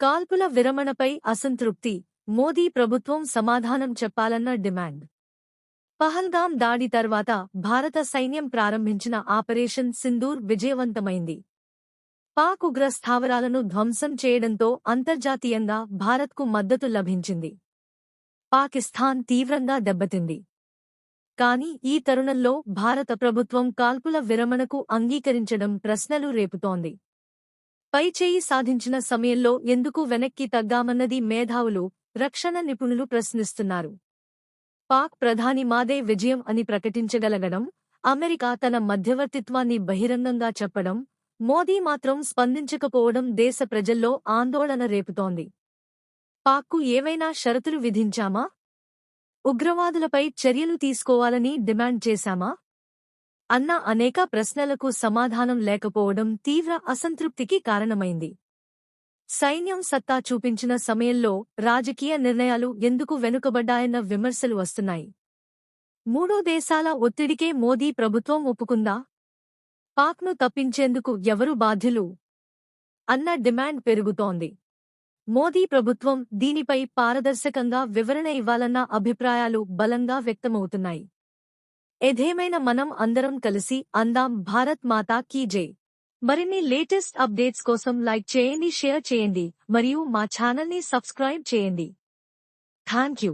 కాల్పుల విరమణపై అసంతృప్తి. మోదీ ప్రభుత్వం సమాధానం చెప్పాలన్న డిమాండ్. పహల్గాం దాడి తర్వాత భారత సైన్యం ప్రారంభించిన ఆపరేషన్ సింధూర్ విజయవంతమైంది. పాక్ ఉగ్ర స్థావరాలను ధ్వంసం చేయడంతో అంతర్జాతీయంగా భారత్కు మద్దతు లభించింది. పాకిస్తాన్ తీవ్రంగా దెబ్బతింది. కాని ఈ తరుణంలో భారత ప్రభుత్వం కాల్పుల విరమణకు అంగీకరించడం ప్రశ్నలు రేపుతోంది. పైచేయి సాధించిన సమయంలో ఎందుకు వెనక్కి తగ్గామన్నది మేధావులు రక్షణ నిపుణులు ప్రశ్నిస్తున్నారు. పాక్ ప్రధాని మాదే విజయం అని ప్రకటించగలగడం అమెరికా తన మధ్యవర్తిత్వాన్ని బహిరంగంగా చెప్పడం మోదీ మాత్రం స్పందించకపోవడం దేశ ప్రజల్లో ఆందోళన రేపుతోంది. పాక్కు ఏవైనా షరతులు విధించామా? ఉగ్రవాదులపై చర్యలు తీసుకోవాలని డిమాండ్ చేశామా? అన్న అనేక ప్రశ్నలకు సమాధానం లేకపోవడం తీవ్ర అసంతృప్తికి కారణమైంది. సైన్యం సత్తా చూపించిన సమయంలో రాజకీయ నిర్ణయాలు ఎందుకు వెనుకబడ్డాయన్న విమర్శలు వస్తున్నాయి. మూడో దేశాల ఒత్తిడికే మోదీ ప్రభుత్వం ఒప్పుకుందా? పాక్ను తప్పించేందుకు ఎవరు బాధ్యులు? అన్న డిమాండ్ పెరుగుతోంది. మోదీ ప్రభుత్వం దీనిపై పారదర్శకంగా వివరణ ఇవ్వాలన్న అభిప్రాయాలు బలంగా వ్యక్తమవుతున్నాయి. ఏదేమైనా మనం అందరం కలిసి అందాం. భారత్ మాతా కీ జై. మరిన్ని లేటెస్ట్ అప్డేట్స్ కోసం లైక్ చేయండి షేర్ చేయండి మరియు మా ఛానల్ని సబ్స్క్రైబ్ చేయండి. Thank you